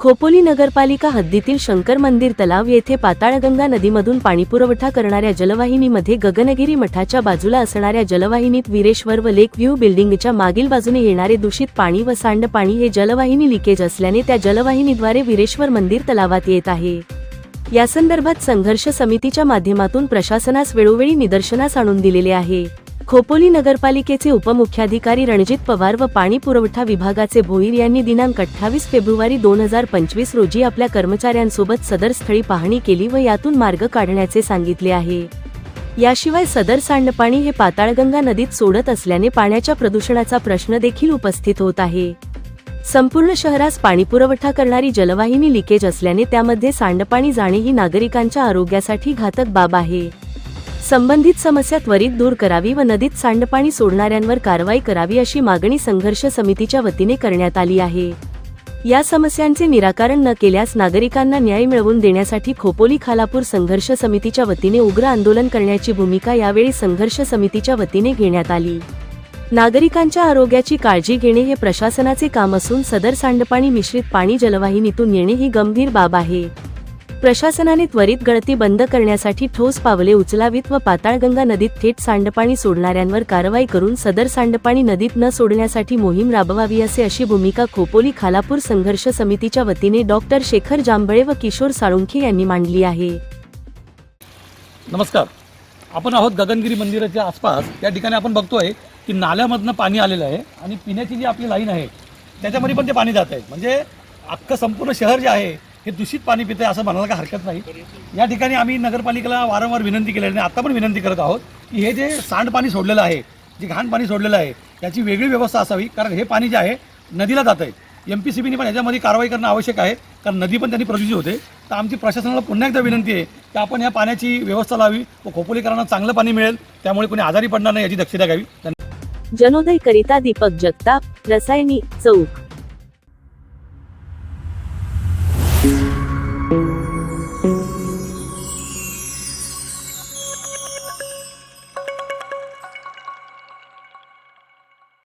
खोपोली नगरपालिका हद्दीतील शंकर मंदिर तलाव येथे पाताळगंगा नदीमधून पाणीपुरवठा करणाऱ्या जलवाहिनीमध्ये गगनगिरी मठाच्या बाजूला असणाऱ्या जलवाहिनीत वीरेश्वर व लेक व्ह्यू बिल्डिंगच्या मागील बाजूने येणारे दूषित पाणी व सांडपाणी हे जलवाहिनी लिकेज असल्याने त्या जलवाहिनीद्वारे वीरेश्वर मंदिर तलावात येत आहे. यासंदर्भात संघर्ष समितीच्या माध्यमातून प्रशासनास वेळोवेळी निदर्शनास आणून दिलेले आहे. खोपोली नगरपालिकेचे उपमुख्याधिकारी रणजित पवार व पाणी पुरवठा विभागाचे भोईर यांनी दिनांक अठ्ठावीस फेब्रुवारी दोन हजार पंचवीस रोजी आपल्या कर्मचाऱ्यांसोबत सदर स्थळी पाहणी केली व यातून मार्ग काढण्याचे सांगितले आहे. याशिवाय सदर सांडपाणी हे पाताळगंगा नदीत सोडत असल्याने पाण्याच्या प्रदूषणाचा प्रश्न देखील उपस्थित होत आहे. संपूर्ण शहरास पाणीपुरवठा करणारी जलवाहिनी लिकेज असल्याने त्यामध्ये सांडपाणी जाणे ही नागरिकांच्या आरोग्यासाठी घातक बाब आहे. संबंधित समस्या त्वरित दूर करावी व नदीत सांडपाणी सोडणाऱ्यांवर कारवाई करावी अशी मागणी संघर्ष समितीच्या वतीने करण्यात आली आहे. या समस्यांचे निराकरण न केल्यास नागरिकांना न्याय मिळवून देण्यासाठी खोपोली खालापूर संघर्ष समितीच्या वतीने उग्र आंदोलन करण्याची भूमिका यावेळी संघर्ष समितीच्या वतीने घेण्यात आली. नागरिकांच्या आरोग्याची काळजी घेणे हे प्रशासनाचे काम असून सदर सांडपाणी मिश्रित पाणी जलवाहिनीतून येणे ही गंभीर बाब आहे. प्रशासनाने त्वरित गळती बंद करण्यासाठी ठोस पावले उचलावीत व पाताळगंगा नदीत थेट सांडपाणी सोडणाऱ्यांवर कारवाई करून सदर सांडपाणी नदीत न सोडण्यासाठी मोहीम राबवावी असे अशी भूमिका खोपोली खालापूर संघर्ष समितीच्या वतीने डॉक्टर शेखर जांभळे व किशोर साळुंखे यांनी मांडली आहे. नमस्कार. आपण आहोत गगनगिरी मंदिराच्या आसपास. या ठिकाणी आपण बघतोय की नाल्यामधनं पाणी आलेलं आहे आणि पिण्याची जी आपली लाईन आहे त्याच्यामध्ये पण ते पाणी जात आहे. म्हणजे अख्खं संपूर्ण शहर जे आहे हे दूषित पाणी पितं आहे असं म्हणायला काही हरकत नाही. या ठिकाणी आम्ही नगरपालिकेला वारंवार विनंती केलेली आणि आता पण विनंती करत आहोत की हे जे सांडपाणी सोडलेलं आहे जे घाण पाणी सोडलेलं आहे याची वेगळी व्यवस्था असावी कारण हे पाणी जे आहे नदीला जात आहे. एम पी सी बीने पण याच्यामध्ये कारवाई करणं आवश्यक आहे कारण नदी पण त्यांनी प्रदूषित होते. तर आमची प्रशासनाला पुन्हा एकदा विनंती आहे की आपण या पाण्याची व्यवस्था लावी व खोपोलीकरांना चांगलं पाणी मिळेल. त्यामुळे कोणी आजारी पडणार नाही याची दक्षता घ्यावी. जनोदय करिता दीपक जगताप रसायनी चौक.